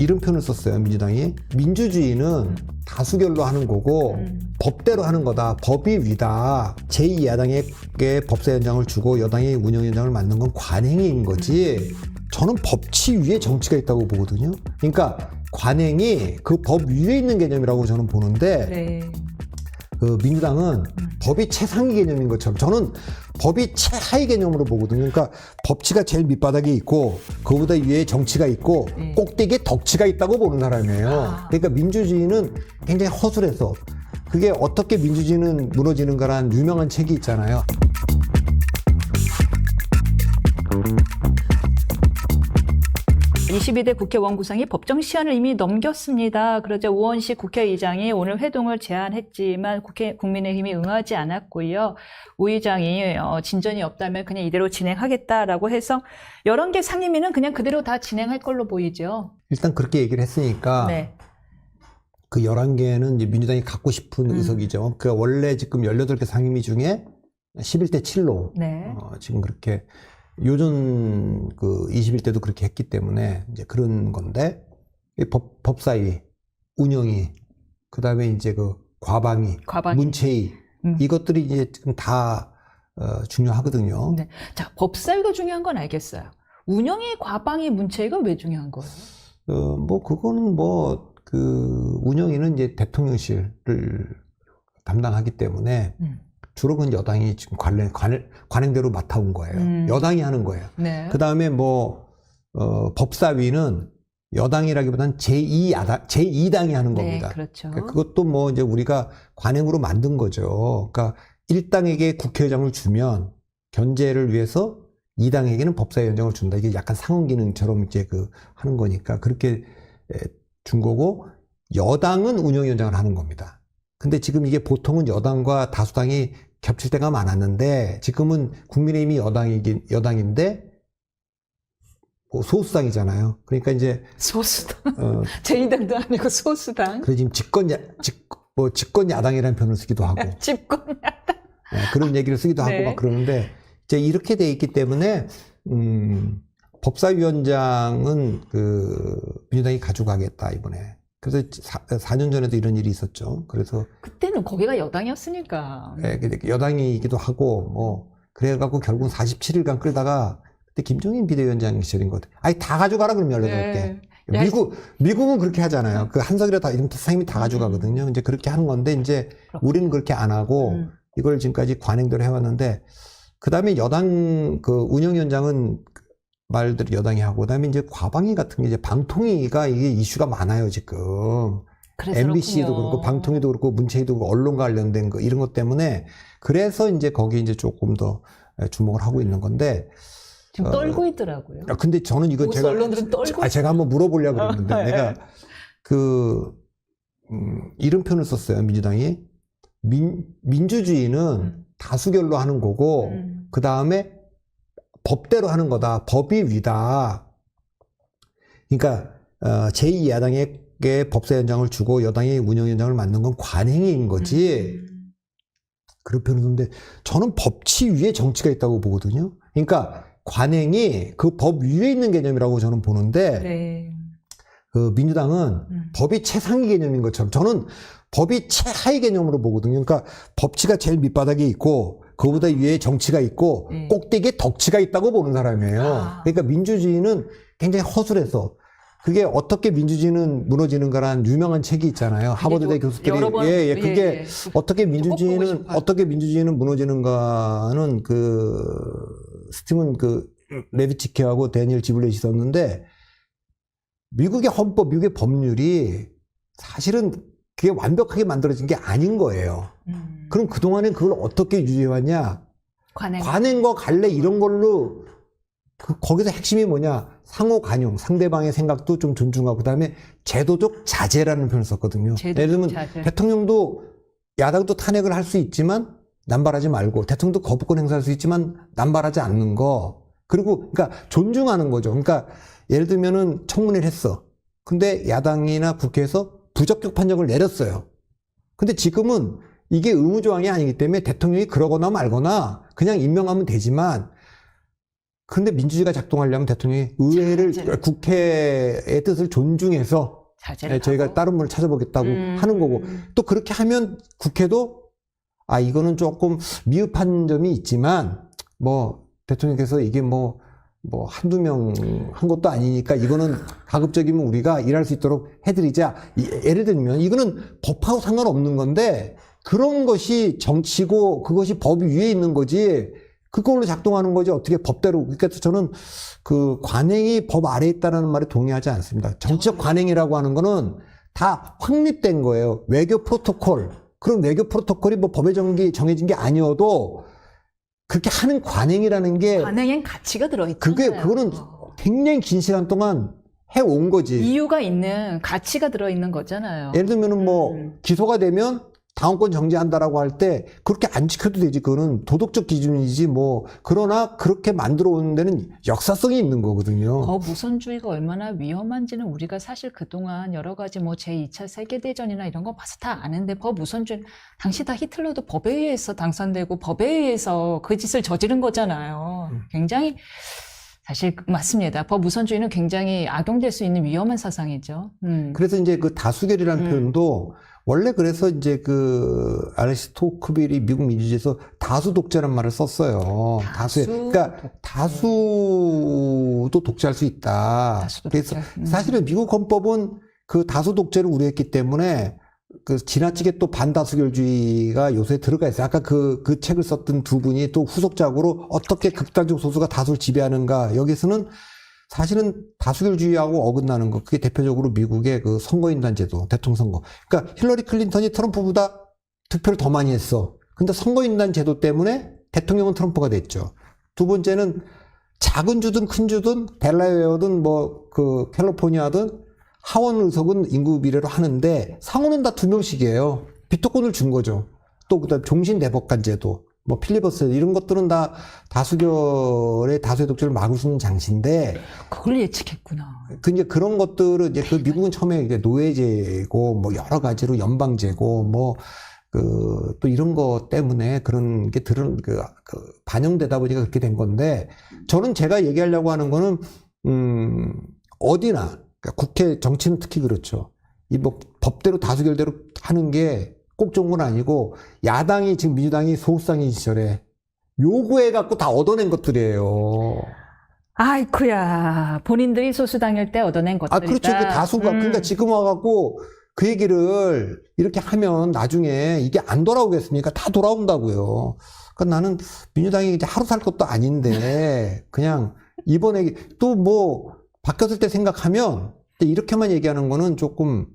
이런 표현을 썼어요 민주당이. 민주주의는 다수결로 하는 거고 음. 법대로 하는 거다. 법이 위다. 제2야당에게 법사위원장을 주고 여당이 운영위원장을 맡는 건 관행인 거지. 저는 법치 위에 정치가 있다고 보거든요. 그러니까 관행이 그 법 위에 있는 개념이라고 저는 보는데 네. 그 민주당은 음. 법이 최상위 개념인 것처럼 저는 법이 최하위 개념으로 보거든요. 그러니까 법치가 제일 밑바닥에 있고 그보다 위에 정치가 있고 네. 꼭대기에 덕치가 있다고 보는 사람이에요. 아. 그러니까 민주주의는 굉장히 허술해서 그게 어떻게 민주주의는 무너지는가라는 유명한 책이 있잖아요. 이 22대 국회 원구성이 법정 시한을 이미 넘겼습니다. 그러자 우원식 국회의장이 오늘 회동을 제안했지만 국회 국민의힘이 응하지 않았고요. 우 의장이 어, 진전이 없다면 그냥 이대로 진행하겠다라고 해서 11개 상임위는 그냥 그대로 다 진행할 걸로 보이죠. 일단 그렇게 얘기를 했으니까 네. 그 11개는 이제 민주당이 갖고 싶은 음. 의석이죠. 그 원래 지금 18개 상임위 중에 11대 7로 네. 어, 지금 그렇게 요전 그 21대도 그렇게 했기 때문에 이제 그런 건데 이 법, 법사위, 운영위, 그 다음에 이제 그 과방위, 과방위. 문체위 음. 이것들이 이제 지금 다 어, 중요하거든요. 네. 자, 법사위가 중요한 건 알겠어요. 운영의 과방위 문체가 왜 중요한 거예요? 어, 뭐 그거는 뭐 그 운영위는 이제 대통령실을 담당하기 때문에 음. 주로 그 여당이 지금 관련 관, 관행대로 맡아온 거예요. 음. 여당이 하는 거예요. 네. 그 다음에 뭐, 어, 법사위는 여당이라기보다는 제2 야당, 제2당이 하는 네, 겁니다. 그렇죠. 그것도뭐 이제 우리가 관행으로 만든 거죠. 그러니까 1당에게 국회의장을 주면 견제를 위해서 2당에게는 법사위원장을 준다. 이게 약간 상원 기능처럼 이제 그 하는 거니까 그렇게 에, 준 거고 여당은 운영위원장을 하는 겁니다. 근데 지금 이게 보통은 여당과 다수당이 겹칠 때가 많았는데 지금은 국민의힘이 여당이긴 여당인데 뭐 소수당이잖아요. 그러니까 이제 소수당. 어, 제2당도 아니고 소수당. 그 지금 집권 야, 집, 뭐 집권 야당이라는 표현을 쓰기도 하고 집권. 예, 그런 얘기를 쓰기도 하고 네. 막 그러는데 이제 이렇게 돼 있기 때문에 음, 법사위원장은 그 민주당이 가져가겠다 이번에. 그래서 사, 4년 전에도 이런 일이 있었죠. 그래서 그때는 거기가 여당이었으니까. 예, 근데 여당이기도 하고 뭐 그래갖고 결국 은 47일간 끌다가 그때 김종인 비대위원장 시절인 것 같아요. 아니 다 가져가라 그러면 18개. 네. 야, 미국 미국은 그렇게 하잖아요. 그 한석이라 다 이런 상임위 다 가져가거든요. 이제 그렇게 하는 건데 이제 그렇군요. 우리는 그렇게 안 하고 음. 이걸 지금까지 관행대로 해왔는데 그 다음에 여당 그 운영위원장은 말대로 여당이 하고 그다음에 이제 과방위 같은 게 이제 방통위가 이게 이슈가 많아요 지금 그래서 MBC도 그렇군요. 그렇고 방통위도 그렇고 문체위도 그렇고 언론과 관련된 거 이런 것 때문에 그래서 이제 거기 이제 조금 더 주목을 하고 있는 건데 지금 어, 떨고 있더라고요. 아, 근데 저는 이거 제가 언론들은 떨고 아, 제가 한번 물어보려고 그랬는데 네. 내가 그 음, 이런 표현을 썼어요 민주당이 민 민주주의는 음. 다수결로 하는 거고 음. 그 다음에 법대로 하는 거다 법이 위다 그러니까 어, 제2야당에게 법사위원장을 주고 여당이 운영위원장을 맡는 건 관행인 거지 음. 썼는데 저는 법치 위에 정치가 있다고 보거든요 그러니까 관행이 그 법 위에 있는 개념이라고 저는 보는데 네. 그 민주당은 음. 법이 최상위 개념인 것처럼 저는 법이 최하위 개념으로 보거든요. 그러니까 법치가 제일 밑바닥에 있고 그보다 위에 정치가 있고 네. 꼭대기에 덕치가 있다고 보는 사람이에요. 아. 그러니까 민주주의는 굉장히 허술해서 그게 어떻게 민주주의는 무너지는가라는 유명한 책이 있잖아요. 하버드대 좀 교수들이 번- 예, 예, 그게 예, 예. 어떻게 민주주의는. 어떻게 민주주의는 무너지는가는 그 스티븐 그 레비치케하고 데니엘 지블렛이 썼는데 미국의 헌법, 미국의 법률이 사실은 그게 완벽하게 만들어진 게 아닌 거예요. 음. 그럼 그동안엔 그걸 어떻게 유지해왔냐? 관행. 관행과 관례 이런 걸로 그 거기서 핵심이 뭐냐? 상호 관용, 상대방의 생각도 좀 존중하고 그다음에 제도적 자제라는 표현을 썼거든요. 제도적 예를 들면 자제. 대통령도 야당도 탄핵을 할 수 있지만 남발하지 말고 대통령도 거부권 행사할 수 있지만 남발하지 않는 거. 그리고 그러니까 존중하는 거죠. 그러니까 예를 들면은 청문회를 했어. 근데 야당이나 국회에서 부적격 판정을 내렸어요. 근데 지금은 이게 의무조항이 아니기 때문에 대통령이 그러거나 말거나 그냥 임명하면 되지만 그런데 민주주의가 작동하려면 대통령이 의회를 자제를. 국회의 뜻을 존중해서 예, 저희가 하고. 다른 분을 찾아보겠다고 음. 하는 거고 또 그렇게 하면 국회도 아 이거는 조금 미흡한 점이 있지만 뭐 대통령께서 이게 뭐 뭐 한두 명 한 것도 아니니까 이거는 가급적이면 우리가 일할 수 있도록 해드리자. 이- 예를 들면 이거는 법하고 상관없는 건데 그런 것이 정치고 그것이 법 위에 있는 거지 그걸로 작동하는 거지 어떻게 법대로 그러니까 저는 그 관행이 법 아래에 있다는 말에 동의하지 않습니다. 정치적 관행이라고 하는 거는 다 확립된 거예요. 외교 프로토콜. 그런 외교 프로토콜이 뭐 법에 정기 정해진 게 아니어도 그렇게 하는 관행이라는 게 관행엔 가치가 들어있잖아요. 그게 그거는 굉장히 긴 시간 동안 해온 거지. 이유가 있는 가치가 들어있는 거잖아요. 예를 들면은 뭐 음. 기소가 되면 당원권 정지한다라고 할 때 그렇게 안 지켜도 되지. 그거는 도덕적 기준이지 뭐 그러나 그렇게 만들어 온 데는 역사성이 있는 거거든요. 법 우선주의가 얼마나 위험한지는 우리가 사실 그동안 여러 가지 뭐 제2차 세계대전이나 이런 거 봐서 다 아는데 법 우선주의, 당시 다 히틀러도 법에 의해서 당선되고 법에 의해서 그 짓을 저지른 거잖아요. 음. 굉장히, 사실 맞습니다. 법 우선주의는 굉장히 악용될 수 있는 위험한 사상이죠. 음. 그래서 이제 그 다수결이라는 음. 표현도 원래 그래서 이제 그 아레스 토크빌이 미국 민주주의에서 다수 독재라는 말을 썼어요. 다수, 다수 그러니까 다수도 독재할 수 있다. 그래서 독재. 음. 사실은 미국 헌법은 그 다수 독재를 우려했기 때문에 그 지나치게 또 반다수결주의가 요소에 들어가 있어요. 아까 그, 그 책을 썼던 두 분이 또 후속작으로 어떻게 극단적 소수가 다수를 지배하는가. 여기서는 사실은 다수결주의하고 어긋나는 거. 그게 대표적으로 미국의 그 선거인단 제도, 대통령 선거. 그러니까 힐러리 클린턴이 트럼프보다 득표를 더 많이 했어. 근데 선거인단 제도 때문에 대통령은 트럼프가 됐죠. 두 번째는 작은 주든 큰 주든 델라웨어든 뭐 그 캘리포니아든 하원 의석은 인구 비례로 하는데 상원은 다 두 명씩이에요. 비토권을 준 거죠. 또 그다음 종신 대법관 제도, 뭐 필리버스 이런 것들은 다 다수결의 다수의 독재를 막을 수 있는 장치인데 그걸 예측했구나. 그 이제 그런 것들은 이제 그 미국은 처음에 이제 노예제고 뭐 여러 가지로 연방제고 뭐 그 또 이런 거 때문에 그런 게 들은 그, 그 반영되다 보니까 그렇게 된 건데 저는 제가 얘기하려고 하는 거는 음 어디나 그러니까 국회 정치는 특히 그렇죠. 이 뭐 법대로 다수결대로 하는 게 꼭 좋은 건 아니고 야당이 지금 민주당이 소수당인 시절에 요구해 갖고 다 얻어낸 것들이에요. 아이쿠야. 본인들이 소수당일 때 얻어낸 것들이다. 아, 그렇죠. 그 다수가. 음. 그러니까 지금 와갖고 그 얘기를 이렇게 하면 나중에 이게 안 돌아오겠습니까? 다 돌아온다고요. 그러니까 나는 민주당이 이제 하루 살 것도 아닌데 그냥 이번에 또 뭐 바뀌었을 때 생각하면 이렇게만 얘기하는 거는 조금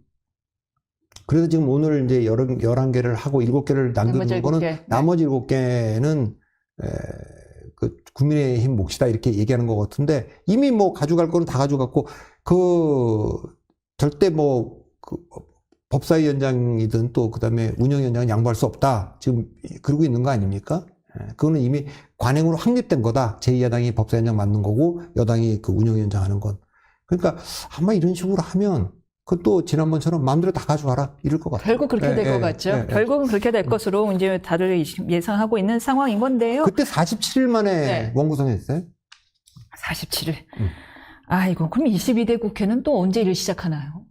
그래서 지금 오늘 이제 열, 11개를 하고 7개를 나머지 남겨둔 일곱 거는 개. 네. 나머지 7개는 에, 그 국민의힘 몫이다 이렇게 얘기하는 것 같은데 이미 뭐 가져갈 거는 다 가져갔고 그 절대 뭐 그 법사위원장이든 또 그다음에 운영위원장은 양보할 수 없다 지금 그러고 있는 거 아닙니까? 예, 그거는 이미 관행으로 확립된 거다. 제2야당이 법사위원장 맡는 거고 여당이 그 운영위원장 하는 건. 그러니까 아마 이런 식으로 하면 그것도 지난번처럼 마음대로 다 가져와라 이럴 것 같아요. 결국 그렇게 예, 될것 예, 같죠. 예, 예. 결국은 그렇게 될 것으로 이제 다들 예상하고 있는 상황인 건데요. 그때 47일 만에 네. 원구성했어요. 47일. 음. 아이고, 그럼 22대 국회는 또 언제 일을 시작하나요?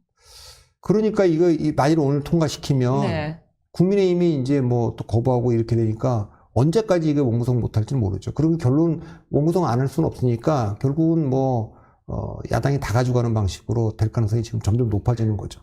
그러니까 이거 이 만일 오늘 통과시키면 네. 국민의힘이 이제 뭐 또 거부하고 이렇게 되니까 언제까지 이게 원구성 못할지 모르죠. 그리고 결론 원구성 안 할 수는 없으니까 결국은 뭐 어, 야당이 다 가져가는 방식으로 될 가능성이 지금 점점 높아지는 거죠.